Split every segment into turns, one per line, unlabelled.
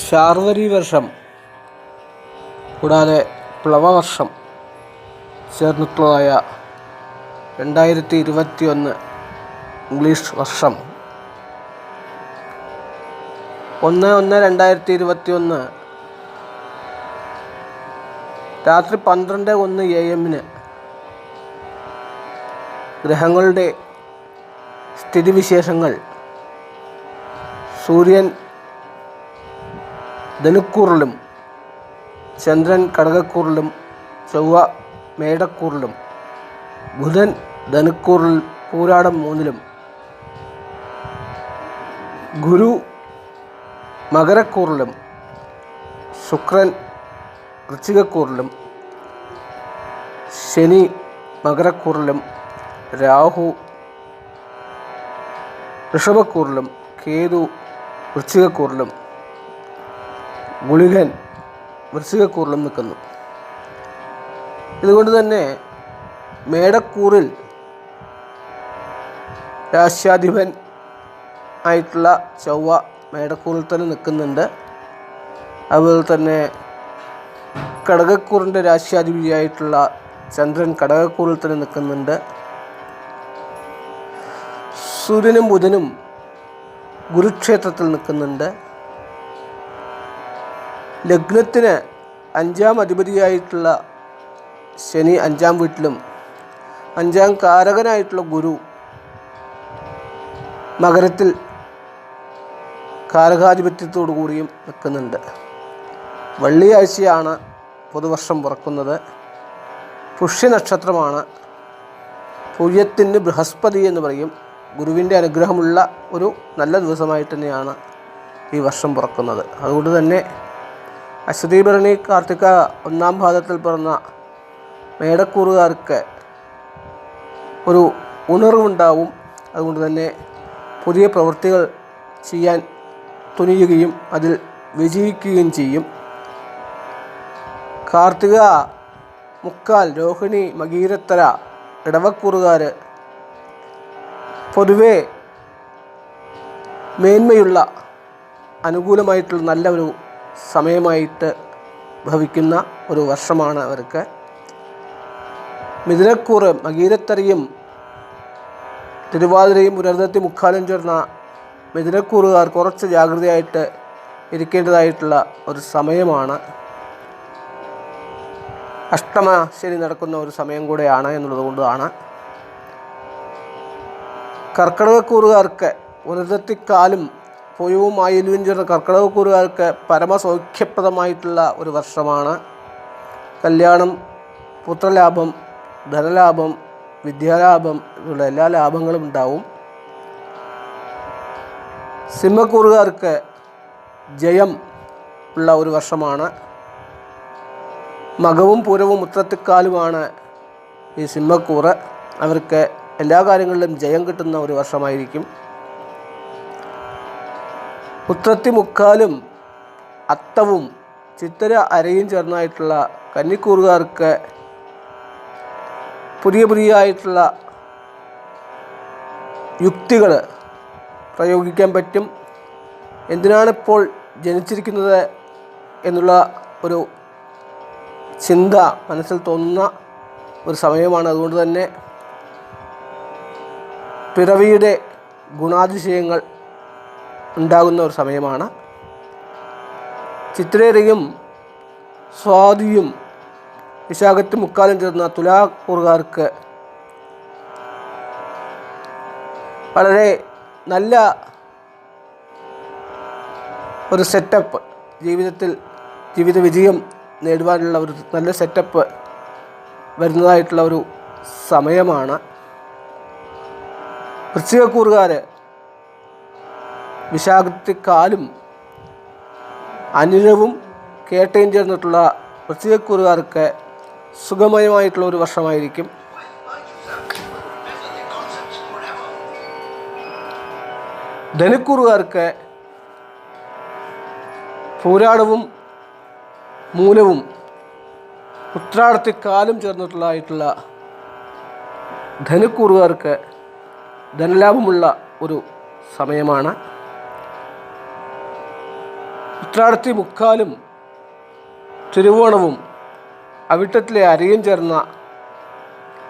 ശാർവരി വർഷം. കൂടാതെ പ്ലവവർഷം ചേർന്നിട്ടുള്ളതായ രണ്ടായിരത്തി ഇരുപത്തി ഒന്ന് ഇംഗ്ലീഷ് വർഷം. ഒന്ന് ഒന്ന് രണ്ടായിരത്തി ഇരുപത്തി ഒന്ന് രാത്രി പന്ത്രണ്ട് ഒന്ന് എ എമ്മിന് ഗ്രഹങ്ങളുടെ സ്ഥിതിവിശേഷങ്ങൾ. സൂര്യൻ ധനുക്കൂറിലും ചന്ദ്രൻ കടകക്കൂറിലും ചൊവ്വ മേടക്കൂറിലും ബുധൻ ധനുക്കൂറിൽ പൂരാടം മൂന്നിലും. ഗുരു മകരക്കൂറിലും ശുക്രൻ വൃശ്ചികക്കൂറിലും ശനി മകരക്കൂറിലും രാഹു ഋഷഭക്കൂറിലും കേതു വൃശ്ചികക്കൂറിലും. ഗുളികൻ വൃശ്ചികക്കൂറിലും നിൽക്കുന്നു. ഇതുകൊണ്ട് തന്നെ മേടക്കൂറിൽ രാശ്യാധിപൻ ആയിട്ടുള്ള ചൊവ്വ മേടക്കൂറിൽ തന്നെ നിൽക്കുന്നുണ്ട്. അതുപോലെ തന്നെ കടകക്കൂറിന്റെ രാശ്യാധിപതിയായിട്ടുള്ള ചന്ദ്രൻ കടകക്കൂറിൽ തന്നെ നിൽക്കുന്നുണ്ട്. സൂര്യനും ബുധനും ഗുരുക്ഷേത്രത്തിൽ നിൽക്കുന്നുണ്ട്. ലഗ്നത്തിന് അഞ്ചാം അധിപതിയായിട്ടുള്ള ശനി അഞ്ചാം വീട്ടിലും അഞ്ചാം കാരകനായിട്ടുള്ള ഗുരു മകരത്തിൽ കാരകാധിപത്യത്തോടു കൂടിയും നിൽക്കുന്നുണ്ട്. വെള്ളിയാഴ്ചയാണ് പുതുവർഷം പിറക്കുന്നത്. പുഷ്യനക്ഷത്രമാണ് പുയ്യത്തിന് ബൃഹസ്പതി എന്ന് പറയും. ഗുരുവിന്റെ അനുഗ്രഹമുള്ള ഒരു നല്ല ദിവസമായിട്ട് തന്നെയാണ് ഈ വർഷം പിറക്കുന്നത്. അതുകൊണ്ട് തന്നെ അശ്വതി ഭരണി കാർത്തിക ഒന്നാം പാദത്തിൽ പിറന്ന മേടക്കൂറുകാർക്ക് ഒരു ഉണർവുണ്ടാവും. അതുകൊണ്ട് തന്നെ പുതിയ പ്രവൃത്തികൾ ചെയ്യാൻ തുനിയുകയും അതിൽ വിജയിക്കുകയും ചെയ്യും. കാർത്തിക മുക്കാൽ രോഹിണി മകീരത്തര ഇടവക്കൂറുകാർ പൊതുവേ മേന്മയുള്ള അനുകൂലമായിട്ടുള്ള നല്ല ഒരു സമയമായിട്ട് ഭവിക്കുന്ന ഒരു വർഷമാണ് അവർക്ക്. മിഥുനക്കൂറ് മകീരത്തറിയും തിരുവാതിരയും പുനർദത്തി മുക്കാലും ചേർന്ന മിഥുനക്കൂറുകാർ കുറച്ച് ജാഗ്രതയായിട്ട് ഇരിക്കേണ്ടതായിട്ടുള്ള ഒരു സമയമാണ്. അഷ്ടമ ശനി നടക്കുന്ന ഒരു സമയം കൂടെയാണ് എന്നുള്ളത് കൊണ്ടാണ് കർക്കിടകക്കൂറുകാർക്ക് പുനർദത്തിക്കാലും പൊയവും ആയിലും ചേർന്ന കർക്കിടകക്കൂറുകാർക്ക് പരമസൗഖ്യപ്രദമായിട്ടുള്ള ഒരു വർഷമാണ്. കല്യാണം പുത്രലാഭം ധനലാഭം വിദ്യാലാഭം ഇതുള്ള എല്ലാ ലാഭങ്ങളും ഉണ്ടാവും. സിംഹക്കൂറുകാർക്ക് ജയം ഉള്ള ഒരു വർഷമാണ്. മകവും പൂരവും ഉത്രത്തിക്കാലുമാണ് ഈ സിംഹക്കൂറ്. അവർക്ക് എല്ലാ കാര്യങ്ങളിലും ജയം കിട്ടുന്ന ഒരു വർഷമായിരിക്കും. ഉത്രത്തി മുക്കാലും അത്തവും ചിത്തര അരയും ചേർന്നായിട്ടുള്ള കന്നിക്കൂറുകാർക്ക് പുതിയ പുതിയ ആയിട്ടുള്ള യുക്തികൾ പ്രയോഗിക്കാൻ പറ്റും. എന്തിനാണിപ്പോൾ ജനിച്ചിരിക്കുന്നത് എന്നുള്ള ഒരു ചിന്ത മനസ്സിൽ തോന്നുന്ന ഒരു സമയമാണ്. അതുകൊണ്ട് തന്നെ പിറവിയുടെ ഗുണാതിശയങ്ങൾ ഉണ്ടാകുന്ന ഒരു സമയമാണ്. ചിത്രേരയും സ്വാതിയും വിശാഖത്ത് മുക്കാലും ചേർന്ന തുലാക്കൂറുകാർക്ക് വളരെ നല്ല ഒരു സെറ്റപ്പ് ജീവിതത്തിൽ ജീവിത വിജയം നേടുവാനുള്ള ഒരു നല്ല സെറ്റപ്പ് വരുന്നതായിട്ടുള്ള ഒരു സമയമാണ്. വൃശ്ചികക്കൂറുകാർ വിശാഖത്തിക്കാലും അനിഴവും കേട്ടയും ചേർന്നിട്ടുള്ള വൃശ്ചികക്കൂറുകാർക്ക് സുഖമയമായിട്ടുള്ള ഒരു വർഷമായിരിക്കും. ധനുക്കൂറുകാർക്ക് പൂരാടവും മൂലവും ഉത്രാടത്തെക്കാലും ചേർന്നിട്ടുള്ളതായിട്ടുള്ള ധനുക്കൂറുകാർക്ക് ധനലാഭമുള്ള ഒരു സമയമാണ്. ഉത്രാടത്തി മുക്കാലും തിരുവോണവും അവിട്ടത്തിലെ അരിയും ചേർന്ന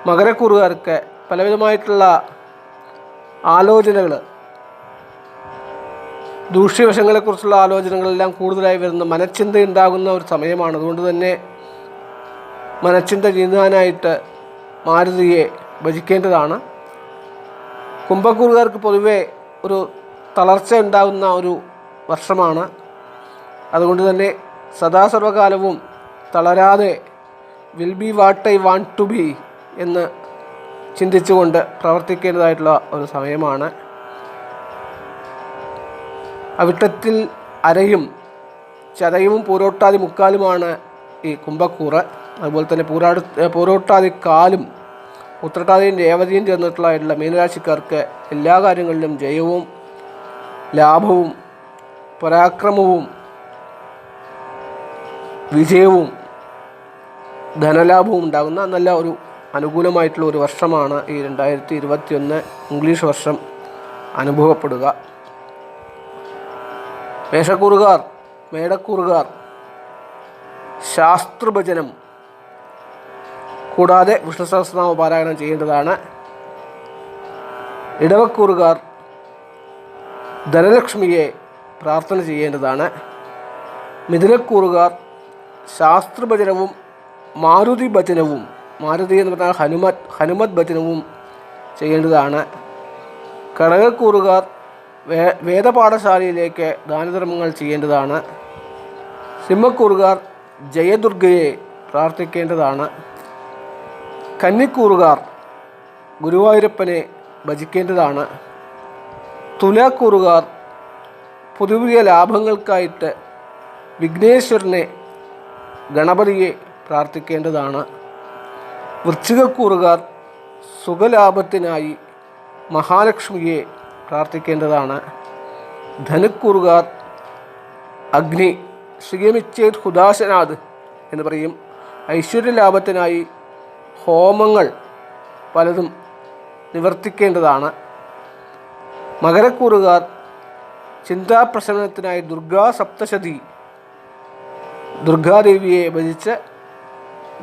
മകരക്കുറുകാർക്ക് പലവിധമായിട്ടുള്ള ആലോചനകൾ ദൂഷ്യവശങ്ങളെക്കുറിച്ചുള്ള ആലോചനകളെല്ലാം കൂടുതലായി വരുന്ന മനഃച്ചിന്ത ഉണ്ടാകുന്ന ഒരു സമയമാണ്. അതുകൊണ്ട് തന്നെ മനഃച്ചിന്ത ചെയ്യുന്നതിനായിട്ട് മാരുതിയെ ഭജിക്കേണ്ടതാണ്. കുംഭക്കൂറുകാർക്ക് പൊതുവെ ഒരു തളർച്ച ഉണ്ടാകുന്ന ഒരു വർഷമാണ്. അതുകൊണ്ട് തന്നെ സദാസർവകാലവും തളരാതെ will be what I want to be എന്ന് ചിന്തിച്ചുകൊണ്ട് പ്രവർത്തിക്കേണ്ടതായിട്ടുള്ള ഒരു സമയമാണ്. അവിട്ടത്തിൽ അരയും ചതയും പൂരോട്ടാതി മുക്കാലുമാണ് ഈ കുംഭക്കൂറ്. അതുപോലെ തന്നെ പൂരാട് പൂരോട്ടാതി കാലും ഉത്രട്ടാതിയും രേവതിയും ചേർന്നിട്ടുള്ള മീനരാശിക്കാർക്ക് എല്ലാ കാര്യങ്ങളിലും ജയവും ലാഭവും പരാക്രമവും വിജയവും ധനലാഭവും ഉണ്ടാകുന്ന നല്ല ഒരു അനുകൂലമായിട്ടുള്ള ഒരു വർഷമാണ് ഈ രണ്ടായിരത്തി ഇരുപത്തിയൊന്ന് ഇംഗ്ലീഷ് വർഷം അനുഭവപ്പെടുക. മേഷക്കൂറുകാർ മേടക്കൂറുകാർ ശാസ്ത്രഭജനം കൂടാതെ വിഷ്ണു സഹസ്രനാമ പാരായണം ചെയ്യേണ്ടതാണ്. ഇടവക്കൂറുകാർ ധനലക്ഷ്മിയെ പ്രാർത്ഥന ചെയ്യേണ്ടതാണ്. മിഥുനക്കൂറുകാർ ശാസ്ത്രഭജനവും മാരുതി ഭജനവും മാരുതി എന്ന് പറഞ്ഞാൽ ഹനുമത് ഹനുമത് ഭജനവും ചെയ്യേണ്ടതാണ്. കടകക്കൂറുകാർ വേ വേദപാഠശാലയിലേക്ക് ദാനധർമ്മങ്ങൾ ചെയ്യേണ്ടതാണ്. സിംഹക്കൂറുകാർ ജയദുർഗയെ പ്രാർത്ഥിക്കേണ്ടതാണ്. കന്നിക്കൂറുകാർ ഗുരുവായൂരപ്പനെ ഭജിക്കേണ്ടതാണ്. തുലാക്കൂറുകാർ പുതിയ ലാഭങ്ങൾക്കായിട്ട് വിഘ്നേശ്വരനെ ഗണപതിയെ പ്രാർത്ഥിക്കേണ്ടതാണ്. വൃശ്ചികക്കൂറുകാർ സുഖലാഭത്തിനായി മഹാലക്ഷ്മിയെ പ്രാർത്ഥിക്കേണ്ടതാണ്. ധനുക്കൂറുകാർ അഗ്നി ശ്രീമിച്ചേ ഹുദാശനാഥ് എന്ന് പറയും. ഐശ്വര്യലാഭത്തിനായി ഹോമങ്ങൾ പലതും നിവർത്തിക്കേണ്ടതാണ്. മകരക്കൂറുകാർ ചിന്താപ്രശമനത്തിനായി ദുർഗാ സപ്തശതി ദുർഗാദേവിയെ ഭജിച്ച്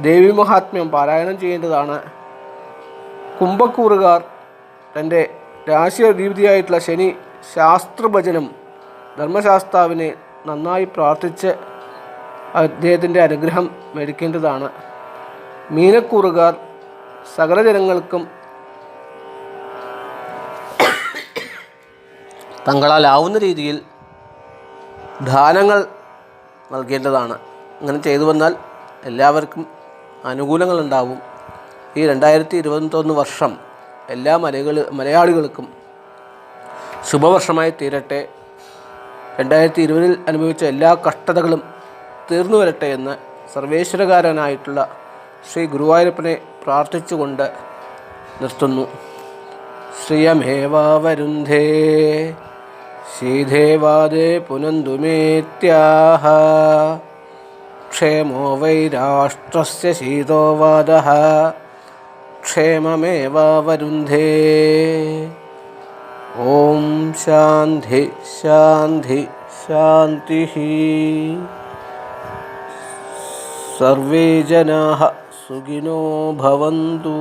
ദേവി മഹാത്മ്യം പാരായണം ചെയ്യേണ്ടതാണ്. കുംഭക്കൂറുകാർ തന്റെ രാശിയധിപതിയായിട്ടുള്ള ശനി ശാസ്ത്രഭജനം ധർമ്മശാസ്താവിനെ നന്നായി പ്രാർത്ഥിച്ച് അദ്ദേഹത്തിന്റെ അനുഗ്രഹം മേടിക്കേണ്ടതാണ്. മീനക്കൂറുകാർ സകല ജനങ്ങൾക്കും തങ്ങളാലാവുന്ന രീതിയിൽ ദാനങ്ങൾ നൽകേണ്ടതാണ്. അങ്ങനെ ചെയ്തു വന്നാൽ എല്ലാവർക്കും അനുകൂലങ്ങളുണ്ടാവും. ഈ രണ്ടായിരത്തി ഇരുപത്തൊന്ന് വർഷം എല്ലാ മലകൾ മലയാളികൾക്കും ശുഭവർഷമായി തീരട്ടെ. രണ്ടായിരത്തി ഇരുപതിൽ അനുഭവിച്ച എല്ലാ കഷ്ടതകളും തീർന്നു വരട്ടെ എന്ന് സർവേശ്വരകാരനായിട്ടുള്ള ശ്രീ ഗുരുവായൂരപ്പനെ പ്രാർത്ഥിച്ചുകൊണ്ട് നിർത്തുന്നു. ശ്രിയമേവാവരുന്ധേ ശ്രീദേവാദേ പുനന്തുമേത്യാഹ क्षेमो वैराष्ट्रस्य शीतोवारः क्षेममेवावरुन्धे ॐ शान्ति शान्ति शान्तिः। सर्वे जनाः सुखिनो भवन्तु।